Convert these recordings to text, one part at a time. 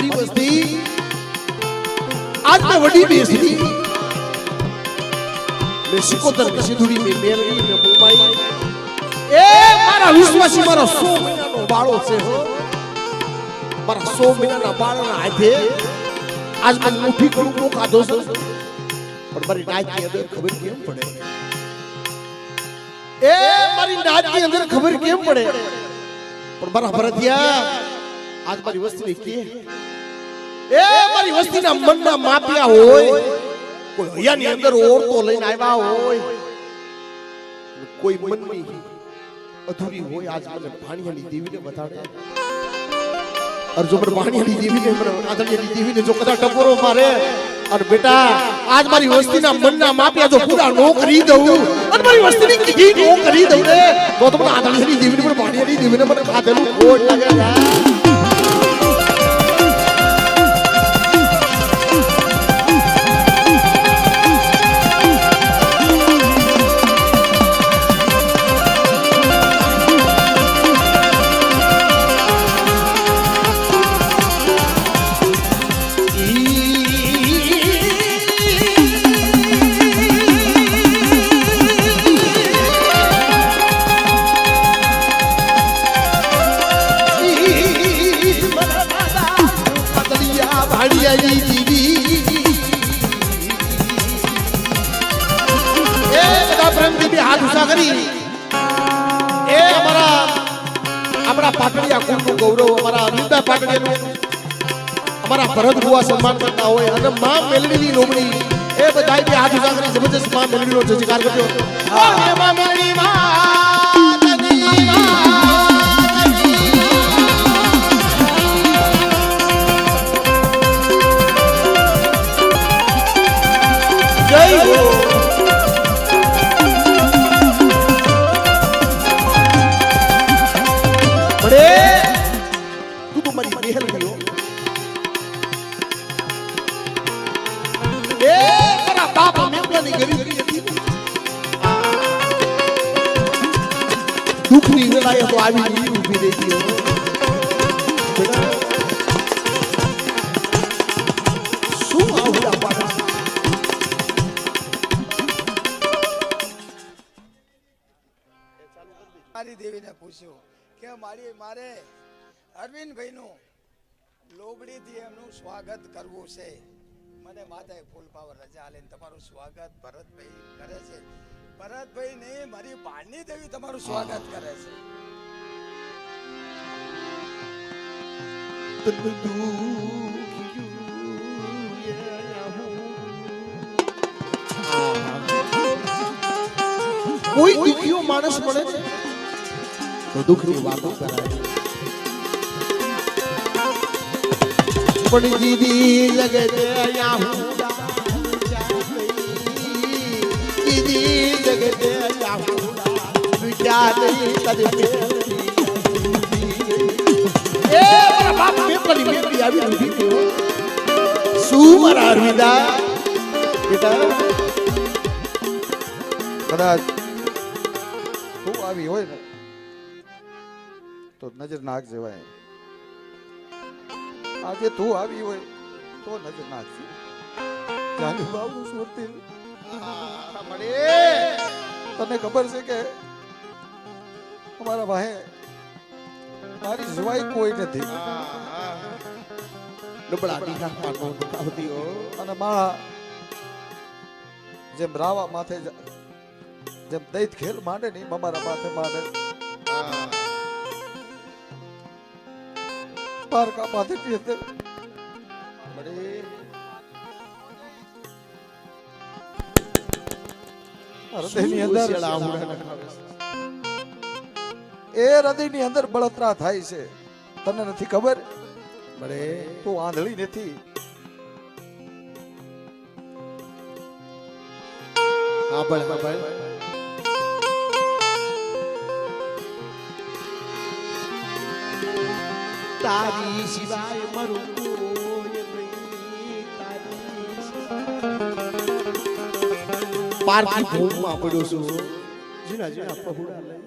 મારી વસ્તી આજ મેં વડી બેસી. મેં સિકોતર સિંધુડી મેં મેલડી મેં મુંબઈ. એ મારા વિશ્વાસી, મારો સો મહિનાનો બાળો છે હો. મારા સો મહિનાના બાળના હાથે આજ મને મુઠ્ઠી કરું નો કાધો છે. પણ મારી નાચની અંદર ખબર કેમ પડે? એ મારી નાચની અંદર ખબર કેમ પડે? પણ મારા ભરતિયા, આજ મારી વસ્તુ કે એ મારી વસ્તીના મનના માપિયા હોય. કોઈ હૈયાની અંદર ઓરતો લઈને આવ્યા હોય. કોઈ મનની અધૂરી હોય. આજ મને ભાણિયાની દેવીને ભાણિયાની દેવીને મને ખાધેલું ખોટ લાગે গান করছ হ্যাঁ। તો દેવીને પૂછ્યું કે મારી મારે અરવિંદભાઈનું લોબડીથી એમનું સ્વાગત કરવું છે. મને માતાએ ફૂલ રજા આલીને તમારું સ્વાગત ભરતભાઈ કરે છે. ભરતભાઈ નહીં મારી ભાણની દેવી તમારું સ્વાગત કરે છે. કોઈ દુખ્યો માણસ મળે છે? તો દુઃખની વાતો કરાય. પણ દીદી લગે અહીંયા હું શું મારા અરવિંદા બેટા કદાચ આવી હોય ને તો નજર નાખ જેવાય આજે તું આવી હોય તો નજર નાખશે જાની બાબુ સુરતી તને ખબર છે કે અમારા ભાઈ મારી સિવાય કોઈ નથી. ડબડા ડીખા પાનો આવતી હો. અને માળા જેમ રાવા માથે જેમ દૈત ખેલ માંડે ને અમારા માથે માંડે. પારકા માથે હૃદયની અંદર એ હૃદયની અંદર બળતરા થાય છે. તને નથી ખબર? બડે તું આંધળી નથી. હા તારી સિવાય મારું પારકી ભૂમમાં પડ્યો છું. જીના જીના પહોળા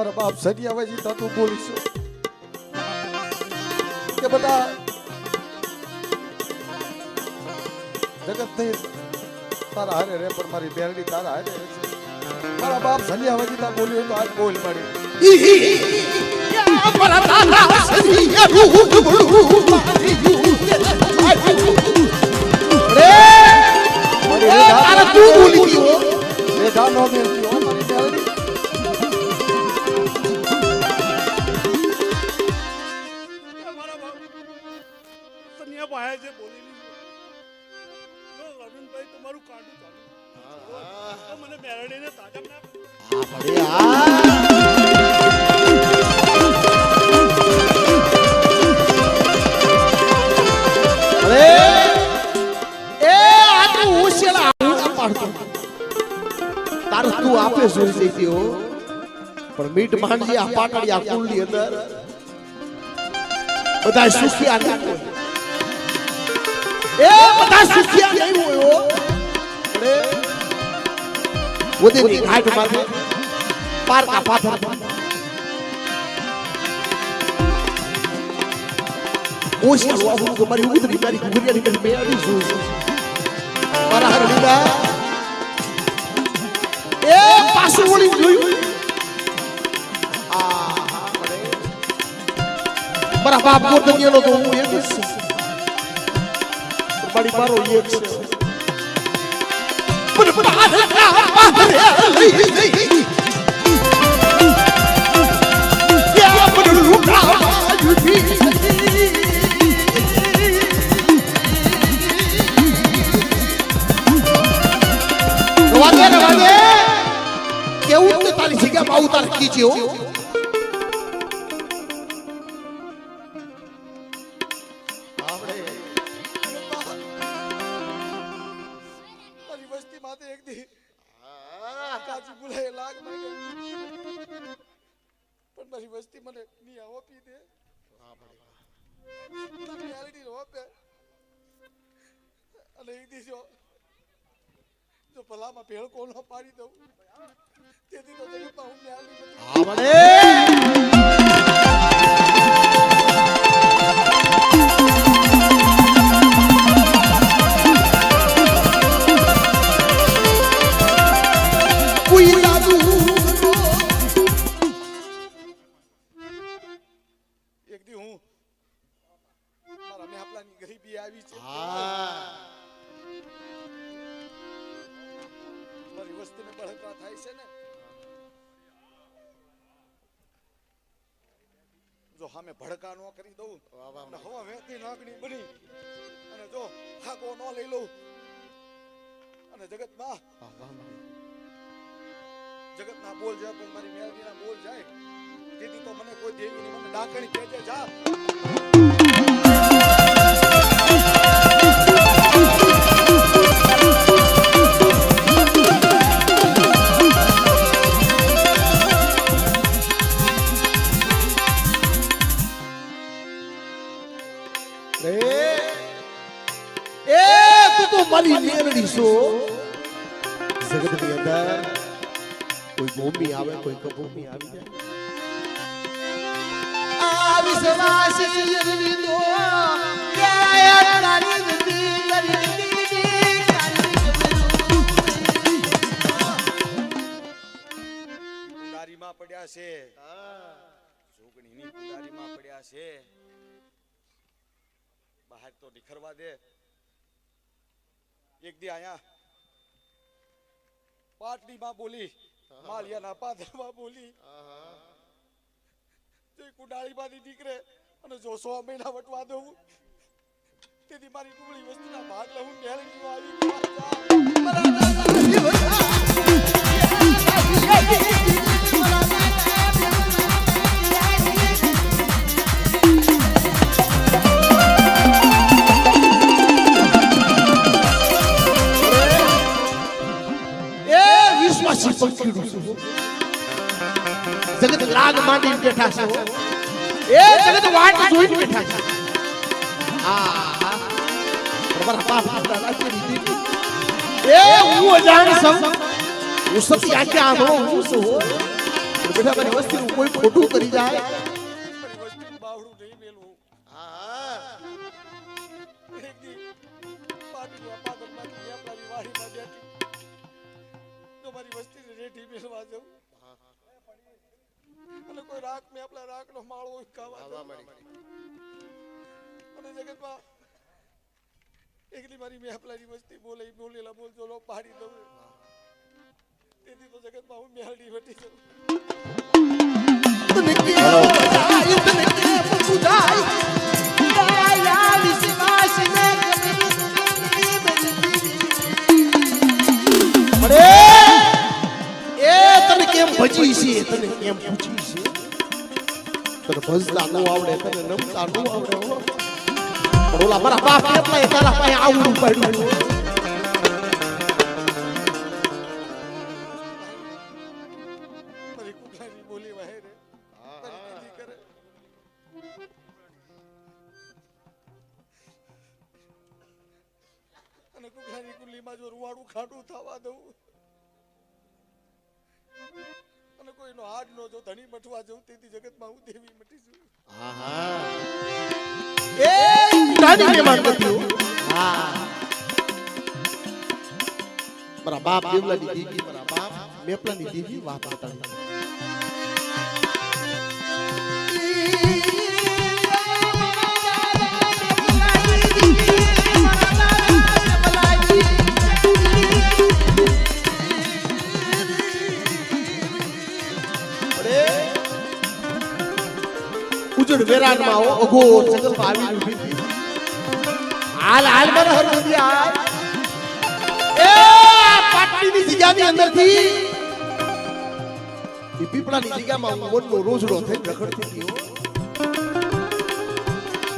મારા બાપ સરિયાવાજી થતું બોલીશું. કે બધા જગત થઈ તારા હારે રે પણ મારી બેરડી તારા હારે રહે છે. મારા બાપ સરિયાવાજી તા બોલ્યો તો આજ બોલ રેખા તું બોલી ગયો. રે નો મેલતી તનિયા ભાઈ જે બોલી જો રવિનભાઈ, તમારું કાંડું ચાલુ તો મને મેરડીને તાજા પણ મીઠ માંડજી આ પાટડી આ કુંડલી અંદર. બધા સુખી હોય. એ બધા સુખિયા નહીં હોય ઓદેની ઘાટ માથે પારકા પાથર હોશિયાર વાહુ તો મારી ઉતરી મારી ઘુરિયાની કરી મેં જોઈ મારા હરણીના એ પાછું વળી જોયું. મારા. બાપ ગોતનીયાનો તો હું એક જ છું. રવા મારો એક છે. કેવું તે તારી જગ્યા માં તારે કીચે ભલામાં ભેળકો ન પાડી દઉં. તેથી તો જગતમાં હું ન્યાલી અને જગતમાં જગતના બોલ જાય પણ મારી મેળવીના બોલ જાય. તેથી તો મને કોઈ દેવી મને ડાકણી કહેજે જા. પડ્યા છે. જોગણીની કુંડારીમાં પડ્યા છે. બહાર તો નિખરવા દે. એક દી આયા. પાટડીમાં બોલી માલિયાના પાદરમાં બોલી. તો કુંડાળીમાંથી અને જો સો મહિના વટવા દઉં, તેથી મારી ટુકડી વસ્તુના ભાગ લઉં ગેરંટી આવી જગત લાગ માંડી બેઠા છે. જગત વાટ જોઈને બેઠા છે. આ તમારા બાપ એ હું અજાણ સમ હું સતી આંખે આંધળો હું છું હો. પણ બેટા મારી કોઈ ખોટું કરી જાય. મારી વસ્તી બાવડું મેળવા મેલવું અને કોઈ રાખ મેં આપણા રાખનો માળો ખાવા. અને જગતમાં એકલી મારી મેપલાની વસ્તી બોલે બોલેલા બોલ લો પાડી દઉં તેથી તો જગતમાં હું મેલડી વટી જઉં તને કે બધાય, તને કેમ બુધાય? છે તને કેમ પૂછી છે? તને ભજતા આવડે, તને નમતા આવડે ઓલા મારા બાપ કેટલા તારા પાસે આવડું પડ્યું જો રૂવાડું ખાટું થવા દઉં. હાડ નો જો ધણી મઠવા જઉં તેથી જગતમાં હું દેવી મટી છું. મારા બાપ દેવલાની દીદી મારા મેપલાની દીદી વાત હતા ઉજળ વેરાનમાં આવો અઘોર જંગલમાં આવી ઊભી. હાલ હાલ, મને હરવદી હાલ એ પાટલીની જગ્યાની અંદરથી એ પીપળાની જગ્યામાં વનનો રોજડો થઈને રખડતી ગયો.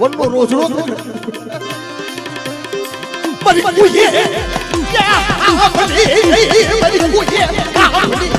વનનો રોજડો થઈ મરી હતી. મારી આ મરી મરી મારી આ ભલી.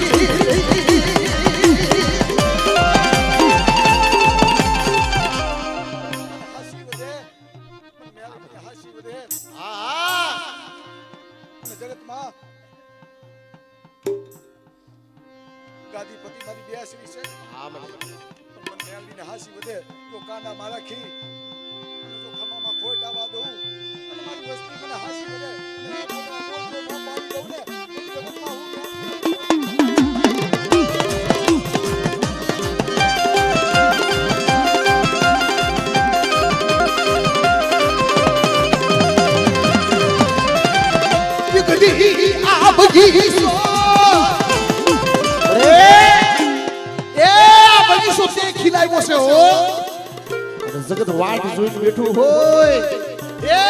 જગત વાટ જોઈને બેઠું હોય. એ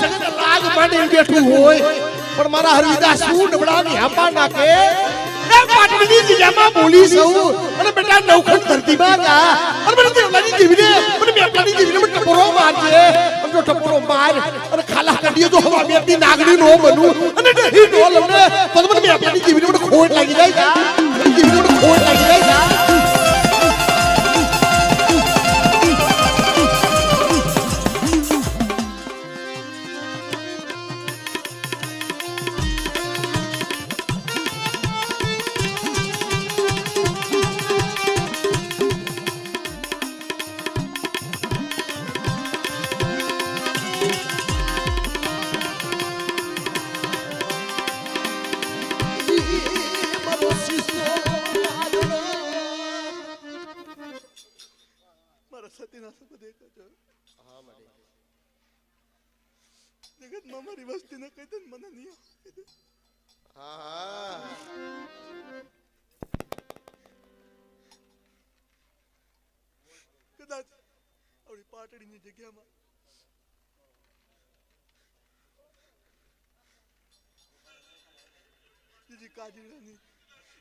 જગત લાગ માંડીને બેઠું હોય. પણ મારા હરિદાસ શું નબળાની હાપા નાખે? એ પાટણની જગ્યામાં બોલી સૌ. અને બેટા નવખંડ ધરતીમાં જા. અને મને દેવલાની દેવીને મને મેપલાની દેવીને મને ટપોરો મારજે. અને જો ટપોરો માર અને ખાલા કાઢીએ તો હવા મેપની નાગણી નો બનું. અને ડહી નો લમને તો મને મેપલાની દેવીને મને ખોટ લાગી જાય. જા મારા સતીના શબ્દ એક જ હોય. જગતમાં મારી કહી દે ને મને નહીં આવે. પાટડીની જગ્યામાં બીજી કાજળીની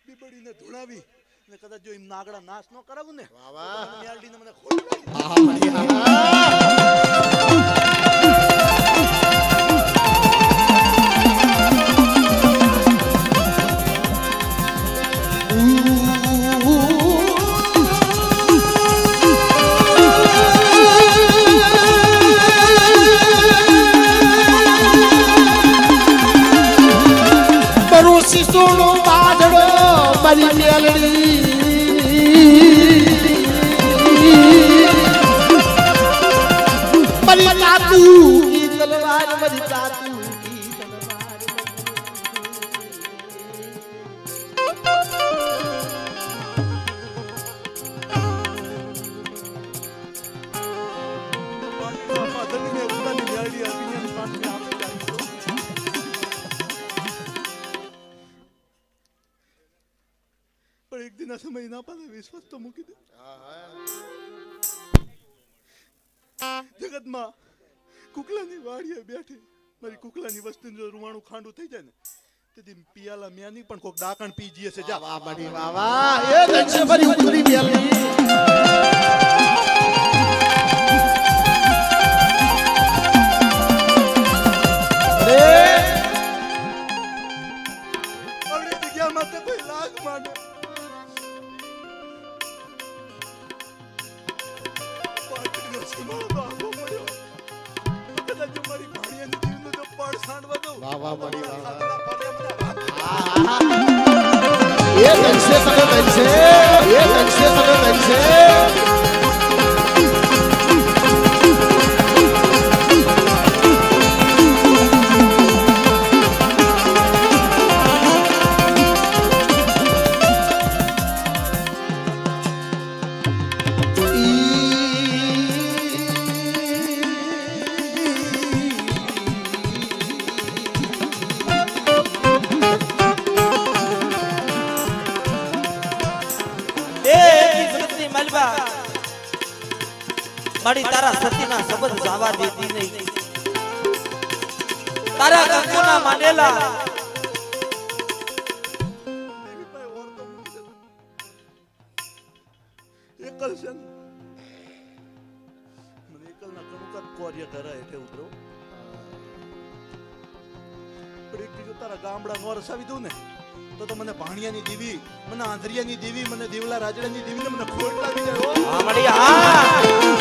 બીબડીને ધોળાવી અને કદાચ જો એમ નાગડા નાશ ન કરાવું ને મેલડીને મને ખોટ દિના સમય વિશ્વાસ તો મૂકી દે જગતમાં કુકલાની વાડીએ બેઠી મારી કુકલાની વસ્તી જો રૂવાણું ખાંડું થઈ જાય ને તેથી પિયાલા મ્યાની પણ કોક ડાકણ પી જઈએ છે જા વાહ વાહ વાહ એ દક્ષ ફરી ઉતરી મેલડી તારા ગામડા નહીં તારા દઉં ને તો તો મને ભાણિયાની દેવી મને આંધરિયાની દેવી મને દેવલા રાજડાની દેવી ને મને ખોટલા હા.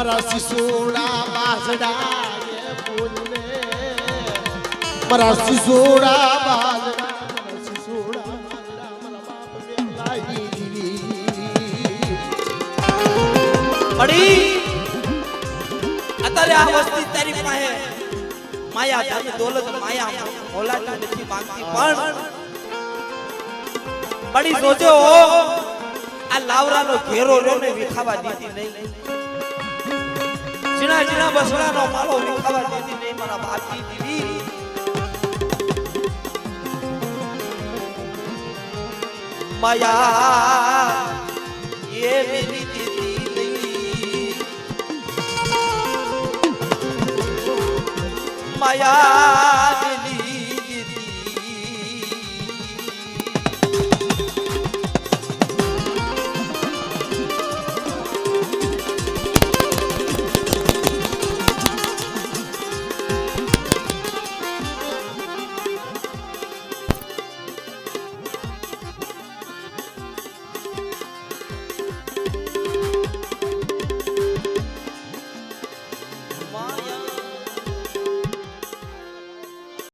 મારા સિસોડા બાસડા મારા સિસોડા બાસડા મળી અત્યારે આ વસ્તી તારી પાસે માયા ધન દોલત માયા ઓલાટી નથી માંગતી પણ પડી જોજો, આ લાવરાનો ઘેરો રહ્યો વિખાવા દીધી નહીં. ઝીણા ઝીણા બસડાનો માળો વિખાવા દેતી નહીં મારા બાપની દીદી. માયા એ મેરી દીદી નહીં. માયા